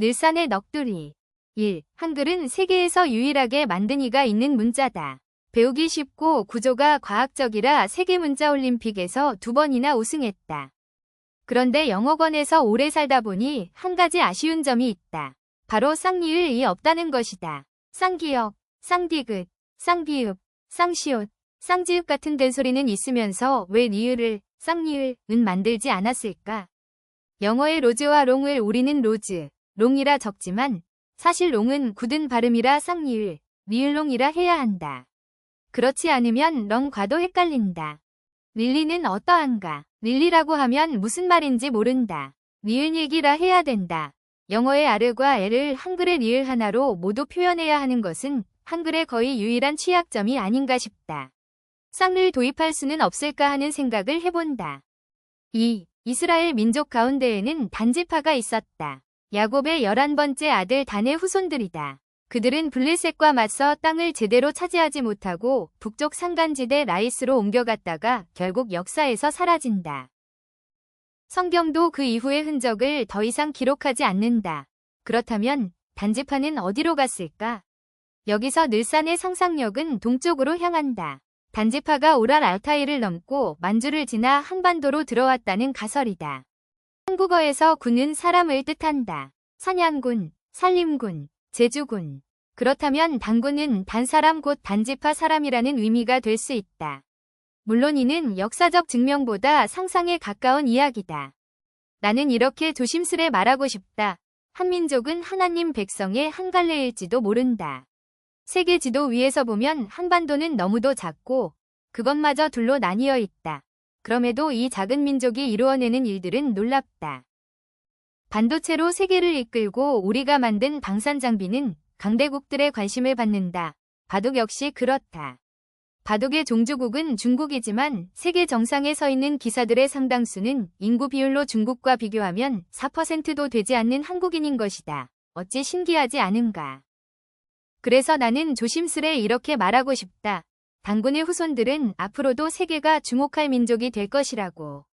늘산의 넋두리 1. 한글은 세계에서 유일하게 만든 이가 있는 문자다. 배우기 쉽고 구조가 과학적이라 세계 문자 올림픽에서 두 번이나 우승했다. 그런데 영어권에서 오래 살다 보니 한 가지 아쉬운 점이 있다. 바로 쌍리을이 없다는 것이다. 쌍기역, 쌍디귿, 쌍비읍, 쌍시옷, 쌍지읍 같은 된소리는 있으면서 왜 니을을 쌍리을은 만들지 않았을까? 영어의 로즈와 롱을 우리는 로즈, 롱이라 적지만 사실 롱은 굳은 발음이라 쌍리을, 니을롱이라 해야 한다. 그렇지 않으면 렁과도 헷갈린다. 릴리는 어떠한가? 릴리라고 하면 무슨 말인지 모른다. 니을 얘기라 해야 된다. 영어의 R과 L을 한글의 니을 하나로 모두 표현해야 하는 것은 한글의 거의 유일한 취약점이 아닌가 싶다. 쌍을 도입할 수는 없을까 하는 생각을 해본다. 2. 이스라엘 민족 가운데에는 단지파가 있었다. 야곱의 11번째 아들 단의 후손들이다. 그들은 블레셋과 맞서 땅을 제대로 차지하지 못하고 북쪽 산간지대 라이스로 옮겨갔다가 결국 역사에서 사라진다. 성경도 그 이후의 흔적을 더 이상 기록하지 않는다. 그렇다면 단지파는 어디로 갔을까? 여기서 늘산의 상상력은 동쪽으로 향한다. 단지파가 오랄 알타이를 넘고 만주를 지나 한반도로 들어왔다는 가설이다. 한국어에서 군은 사람을 뜻한다. 사냥군, 산림군, 제주군. 그렇다면 단군은 단사람 곧 단지파 사람이라는 의미가 될 수 있다. 물론 이는 역사적 증명보다 상상에 가까운 이야기다. 나는 이렇게 조심스레 말하고 싶다. 한민족은 하나님 백성의 한 갈래일지도 모른다. 세계 지도 위에서 보면 한반도는 너무도 작고 그것마저 둘로 나뉘어 있다. 그럼에도 이 작은 민족이 이루어내는 일들은 놀랍다. 반도체로 세계를 이끌고 우리가 만든 방산 장비는 강대국들의 관심을 받는다. 바둑 역시 그렇다. 바둑의 종주국은 중국이지만 세계 정상에 서 있는 기사들의 상당수는 인구 비율로 중국과 비교하면 4%도 되지 않는 한국인인 것이다. 어찌 신기하지 않은가. 그래서 나는 조심스레 이렇게 말하고 싶다. 당군의 후손들은 앞으로도 세계가 주목할 민족이 될 것이라고.